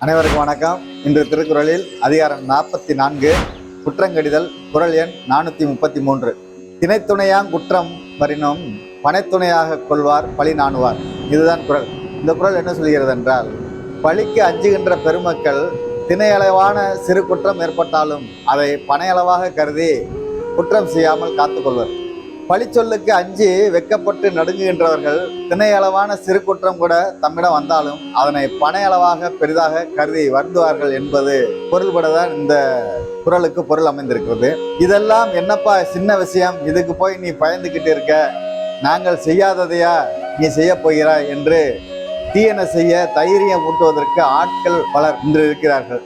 அனைவருக்கும் வணக்கம். இன்று திருக்குறளில் அதிகாரம் நாற்பத்தி நான்கு குற்றங்கடிதல் குரல் எண் நானூற்றி முப்பத்தி மூன்று திணைத்துணையாங் குற்றம் வரினும் பனைத்துணையாக கொள்வார் பழி நாணுவார். இதுதான் குரல். இந்த குரல் என்ன சொல்கிறது என்றால் பழிக்கு அஞ்சுகின்ற பெருமக்கள் திணையளவான சிறு குற்றம் ஏற்பட்டாலும் அதை பனையளவாக கருதி குற்றம் செய்யாமல் காத்துக்கொள்வர். பழிச்சொல்லுக்கு அஞ்சி வெக்கப்பட்டு நடுங்குகின்றவர்கள் திணையளவான சிறு குற்றம் கூட தம்மிடம் வந்தாலும் அதனை பனையளவாக பெரிதாக கருதி வருந்துவார்கள் என்பது பொருள்படதான் இந்த குரலுக்கு பொருள் அமைந்திருக்கிறது. இதெல்லாம் என்னப்பா சின்ன விஷயம்? இதுக்கு போய் நீ பயந்துக்கிட்டு இருக்க. நாங்கள் செய்யாததையா நீ செய்ய போகிறாய் என்று தீயன செய்ய தைரியம் ஊட்டுவதற்கு ஆட்கள் பலர் இன்று இருக்கிறார்கள்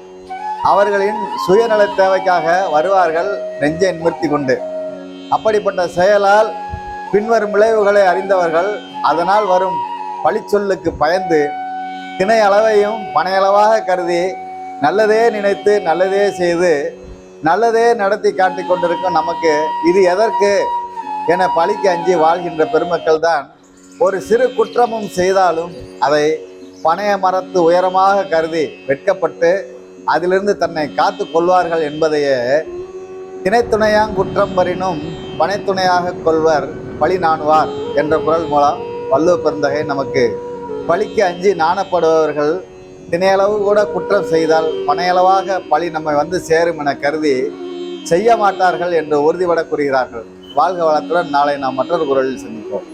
அவர்களின் சுயநல தேவைக்காக வருவார்கள் நெஞ்சை நிமிர்த்தி கொண்டு. அப்படிப்பட்ட செயலால் பின்வரும் விளைவுகளை அறிந்தவர்கள் அதனால் வரும் பழிச்சொல்லுக்கு பயந்து திணை அளவையும் பனையளவாக கருதி நல்லதே நினைத்து நல்லதே செய்து நல்லதே நடத்தி காட்டிக் கொண்டிருக்கும் நமக்கு இது எதற்கு என பழிக்கு அஞ்சி வாழ்கின்ற பெருமக்கள் தான் ஒரு சிறு குற்றமும் செய்தாலும் அதை பனைய மரத்து உயரமாக கருதி வெட்கப்பட்டு அதிலிருந்து தன்னை காத்து கொள்வார்கள் என்பதையே திணைத்துணையாங் குற்றம் வரினும் பனைத்துணையாக கொள்வர் பழி நாணுவார் என்ற குரல் மூலம் வள்ளுவ பெருந்தகை நமக்கு. பழிக்கு அஞ்சி நாணப்படுபவர்கள் தினையளவு கூட குற்றம் செய்தால் பனையளவாக பழி நம்மை வந்து சேரும் என கருதி செய்ய மாட்டார்கள் என்று உறுதிபட கூறுகிறார்கள். வாழ்க வளத்துடன் நாளை நாம் மற்றொரு குரலில் சந்திப்போம்.